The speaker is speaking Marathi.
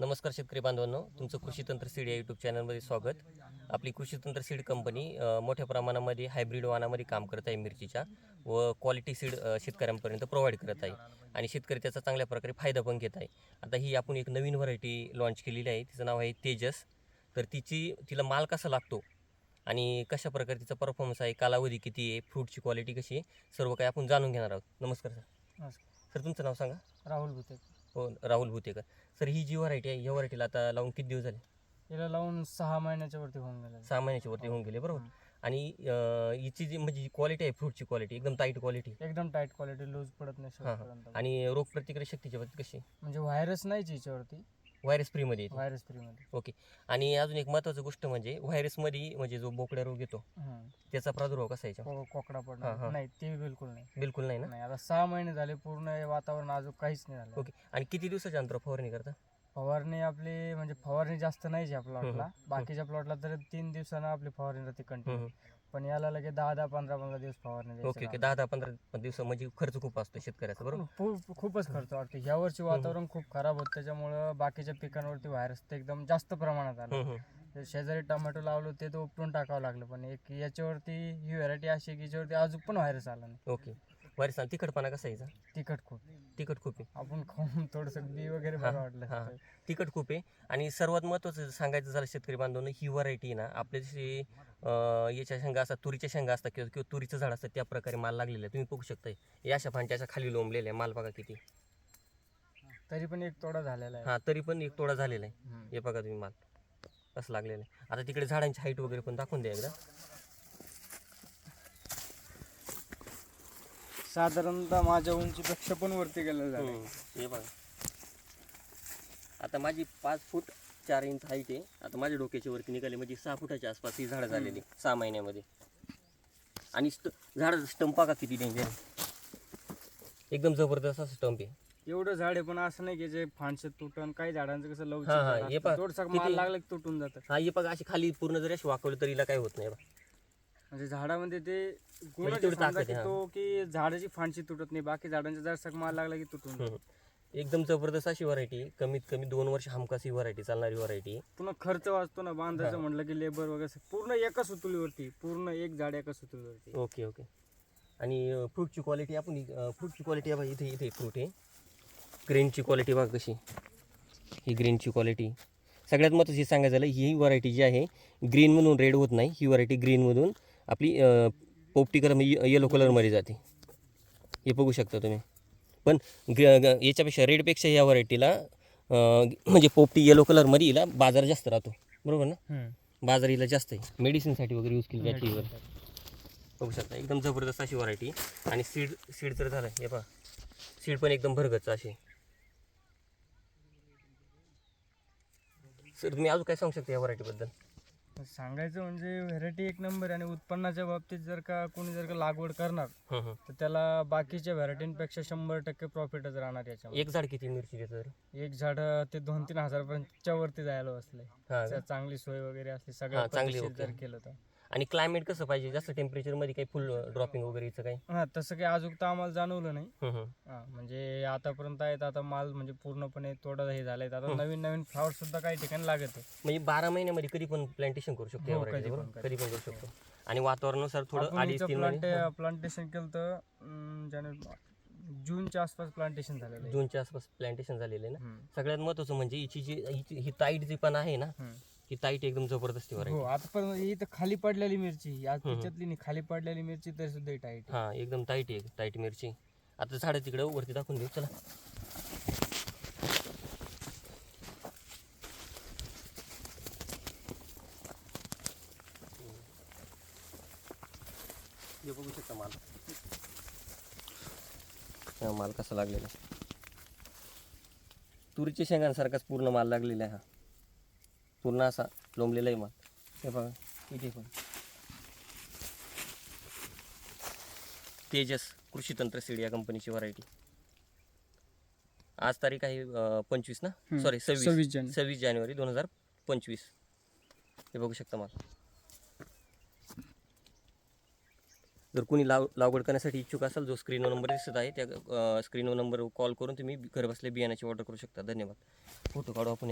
नमस्कार शेतकरी बांधवांनो तुमचं कृषी तंत्र सीड या यूट्यूब चॅनलमध्ये स्वागत. आपली कृषी तंत्र सीड कंपनी मोठ्या प्रमाणामध्ये हायब्रिड वाणामध्ये काम करत आहे मिरचीच्या व क्वालिटी सीड शेतकऱ्यांपर्यंत प्रोव्हाइड करत आहे. आणि शेतकरी त्याचा चांगल्या प्रकारे फायदा पण घेत आहे. आता ही आपण एक नवीन व्हरायटी लॉन्च केलेली आहे तिचं नाव आहे तेजस. तर तिची तिला माल कसा लागतो आणि कशा प्रकारे तिचा परफॉर्मन्स आहे कालावधी किती आहे फ्रूटची क्वालिटी कशी आहे सर्व काही आपण जाणून घेणार आहोत. नमस्कार सर. नमस्कार. सर तुमचं नाव सांगा. राहुल भुते राहुल भुतेकर. सर ही जी व्हरायटी आहे या व्हरायटीला आता लावून किती दिवस झाले? याला लावून सहा महिन्याच्या वरती होऊन गेलं. सहा महिन्याच्या वरती होऊन गेले बरोबर. आणि हिची जी म्हणजे क्वालिटी आहे फ्रूटची क्वालिटी एकदम टाईट क्वालिटी एकदम टाईट क्वालिटी लूज पडत नाही हां, हां. शेवटपर्यंत. आणि रोगप्रतिकार शक्तीच्या बाबतीत कशी? म्हणजे व्हायरस नाहीच याच्यावरती व्हायरस फ्रीमध्ये येते. व्हायरस फ्री मध्ये. ओके आणि अजून एक महत्त्वाची गोष्ट म्हणजे व्हायरसमध्ये म्हणजे जो बोकड्या रोग येतो. त्याचा प्रादुर्भाव कसा यायचा को- कोकडा हां, पडणार हां. नाही ते बिलकुल नाही. बिलकुल नाही ना? नाही आता सहा महिने झाले पूर्ण हे वातावरण अजून काहीच नाही झालं. ओके आणि किती दिवसाच्या अंतर फवारणी करता? फवारणी आपली म्हणजे फवारणी जास्त नाही या प्लॉटला. बाकीच्या प्लॉटला तर तीन दिवसानं आपली फवारणी राहते कंटिन्यू हम्म. पण याला लगे दहा दहा पंधरा पंधरा दिवस फवारणी द्यायचं ओके ओके. दहा दहा पंधरा दिवस म्हणजे खर्च खूप असतो शेतकऱ्याचा बरोबर? खूप खूपच खर्च वाटतो. ह्या वर्षी वातावरण खूप खराब होत त्याच्यामुळं बाकीच्या पिकांवरती व्हायरस ते एकदम जास्त प्रमाणात आलं. हम्म, हम्म. ते शेजारी टोमॅटो लावलं ते तर उपटून टाकावं लागलं पण एक याच्यावरती ही व्हरायटी अशी आहे की याच्यावरती अजून पण व्हायरस आला नाही. ओके. व्हायरस तिखटपणा कसा यायचा तिखट खूप. तिखट खूप आहे. आपण खाऊन थोडंसं बी वगैरे हां, बरं वाटलं हां. तिखट खूप आहे. आणि सर्वात महत्त्वाचं सांगायचं झालं शेतकरी बांधवांनो ही व्हरायटी ना आपल्या जशी अं, याच्या शेंगा असतात तुरीच्या शेंगा असतात किंवा किंवा तुरीचं झाड असतं त्या प्रकारे माल लागलेला आहे. तुम्ही बघू शकता या अशा अशा खाली लोंबलेल्या आहे. माल बघा किती. तरी पण एक तोडा झालेला आहे. हां तरी पण एक तोडा झालेला आहे. हम्म. हे बघा तुम्ही माल. असं लागलेलं आहे. आता तिकडे झाडांची हाईट वगैरे पण दाखवून द्या एकदा. साधारणतः माझ्या उंचीपेक्षा पण वरती गेलं झालं हम्म, हे बघा. आता माझी पाच फूट चार इंच हाईट आहे. आता माझ्या डोक्याच्या वरती निघाले म्हणजे सहा फुटाच्या आसपास ही झाडं झालेली. सहा महिन्यामध्ये. आणि स्ट झाडाचा स्टंप का किती डेंजर एकदम जबरदस्त असं स्टंप आहे. एवढं झाड आहे पण असं नाही की जे फांडशे तुटन काही झाडांचं कसं लवचिक हां, हां, झाड हे असतं. पहा, थोडंसं किती- माल लागलं की तुटून जातं. हा हे बघा अशी खाली पूर्ण जरी अशी वाकवली तरी हिला काय होत नाही बा. म्हणजे झाडामध्ये ते गुण म्हणजे आहे समजा आहे, तो की झाडाची फांदशी तुटत नाही बाकी झाडांचा जर सग माल लागला की तुटून. हम्म. एकदम जबरदस्त अशी व्हरायटी कमीत कमी दोन वर्ष हमखास ही व्हरायटी चालणारी व्हरायटी पुन्हा खर्च वाचतो ना बांधायचं. म्हटलं की लेबर वगैरे पूर्ण एका सुतुलीवरती पूर्ण एक झाड एका सुतुलीवरती. ओके ओके आणि फ्रूटची क्वालिटी आपण फ्रूटची क्वालिटी बघा इथे इथे फ्रूट आहे. ग्रीनची क्वालिटी बघा कशी. ही ग्रीनची क्वालिटी सगळ्यात महत्त्वाची सांगायचं झालं ही व्हरायटी जी आहे ग्रीनमधून रेड होत नाही ही व्हरायटी ग्रीनमधून आपली पोपटी कलर म्हणजे येलो कलरमध्ये जाते. हे बघू शकता तुम्ही. पण याच्यापेक्षा रेडपेक्षा या व्हरायटीला म्हणजे पोपटी येलो कलरमध्ये हिला बाजार जास्त राहतो. बरोबर ना? बाजार हिला जास्त आहे. मेडिसिनसाठी वगैरे यूज केली जाते ही व्हरायटी बघू शकता एकदम जबरदस्त अशी व्हरायटी. आणि सीड सीड तर झालं हे पहा. सीड पण एकदम भरगच अशी. सर तुम्ही अजून काय सांगू शकता या व्हरायटीबद्दल? सांगायचं म्हणजे व्हेरायटी एक नंबर आहे आणि उत्पन्नाच्या बाबतीत जर का कोणी जर का लागवड करणार हं, हं. तर त्याला बाकीच्या व्हरायटींपेक्षा शंभर टक्के प्रॉफिटच राहणार याच्यामध्ये एक झाड किती मिरची तर एक झाड ते दोन तीन हजारपर्यंतच्या वरती जायला बसले? चांगली सोय वगैरे असली सगळं. जर केलं तर आणि क्लायमेट कसं पाहिजे? जास्त टेम्परेचरमध्ये काही फुल ड्रॉपिंग वगैरे काही? हा तसं काही अजून तर आम्हाला जाणवलं नाही. हा, म्हणजे आतापर्यंत आहेत आता माल म्हणजे पूर्णपणे तोडा हे झालाय. आता. नवीन नवीन फ्लॉवर सुद्धा काही ठिकाणी लागत आहे म्हणजे बारा महिन्यामध्ये कधी पण प्लांटेशन करू शकतो हो, कधी पण, कधी करू शकतो. आणि वातावरणानुसार थोडं आपण अडीच इथं तीन प्लांटे महिने प्लांटेशन केलं तर जानेवारी जूनच्या आसपास प्लांटेशन झालेलं आहे. जूनच्या आसपास प्लांटेशन झालेलं आहे ना? हम्म. सगळ्यात महत्त्वाचं म्हणजे हिची जी हिची- ही ताईट जी पण आहे ना हम्म. ही ताईट एकदम जबरदस्ती हो व्हरायटी आता पण इथं खाली पडलेली मिरची. आज हम्म. त्याच्यातली नाही खाली पडलेली मिरची तरी सुद्धा टाईट हा एकदम टाईट आहे टाईट मिरची. आता झाडं तिकडे वरती दाखवून देऊ चला. हे बघू शकता माल. हा माल कसा लागलेला आहे. तुरीच्या शेंगांसारखाच पूर्ण माल लागलेला आहे हा. पूर्ण असा लोंबलेला आहे माल. हे बघा इथे पण. तेजस कृषी तंत्र सीड या कंपनीची व्हरायटी आज तारीख आहे पंचवीस ना. सॉरी सव्वीस. सव्वीस जानेवारी. सव्वीस जानेवारी दोन हजार पंचवीस. हे बघू शकता मला. जर कोणी लाव लागवड करण्यासाठी इच्छुक असाल जो स्क्रीनवर नंबर दिसत आहे त्या स्क्रीनवर नंबरवर कॉल करून तुम्ही घर बसल्या बियाण्याची ऑर्डर करू शकता. धन्यवाद. फोटो काढू आपण